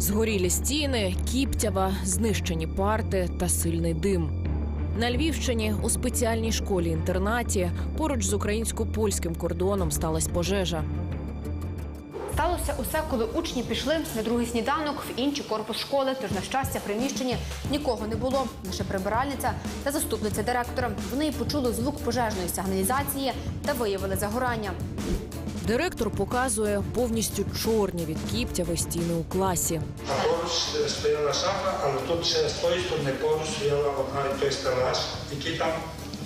Згорілі стіни, кіптява, знищені парти та сильний дим. На Львівщині у спеціальній школі-інтернаті поруч з українсько-польським кордоном сталася пожежа. Сталося усе, коли учні пішли на другий сніданок в інший корпус школи. Тож, на щастя, в приміщенні нікого не було. Лише прибиральниця та заступниця директора. Вони почули звук пожежної сигналізації та виявили загорання. Директор показує повністю чорні від кіптяви стіни у класі. А поруч стояла шафа, але тут ще з тої сторони поруч стояла одна і той стелаж, який там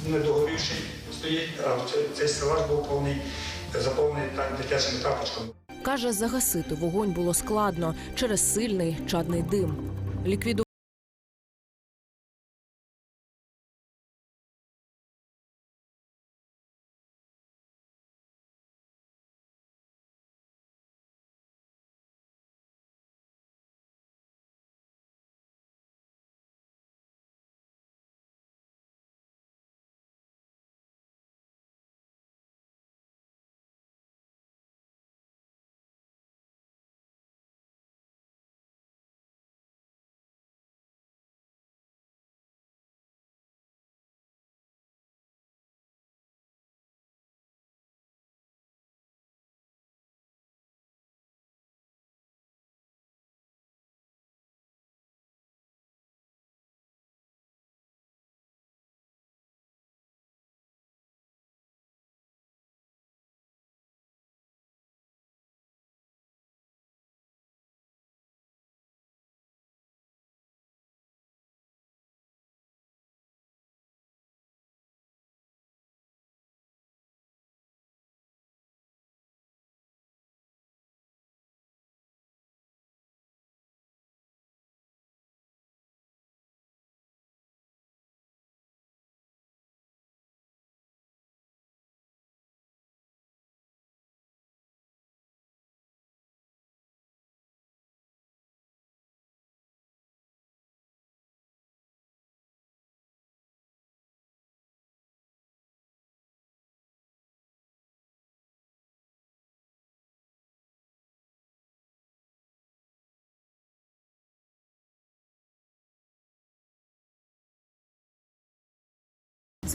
недогорівший стоїть, а цей- цей стелаж був повний, заповнений там дитячими тапочками. Каже, загасити вогонь було складно через сильний чадний дим.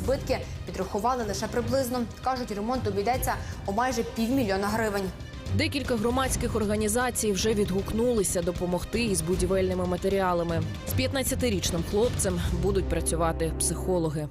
Збитки підрахували лише приблизно. кажуть, ремонт обійдеться у майже півмільйона гривень. Декілька громадських організацій вже відгукнулися допомогти із будівельними матеріалами. З 15-річним хлопцем будуть працювати психологи.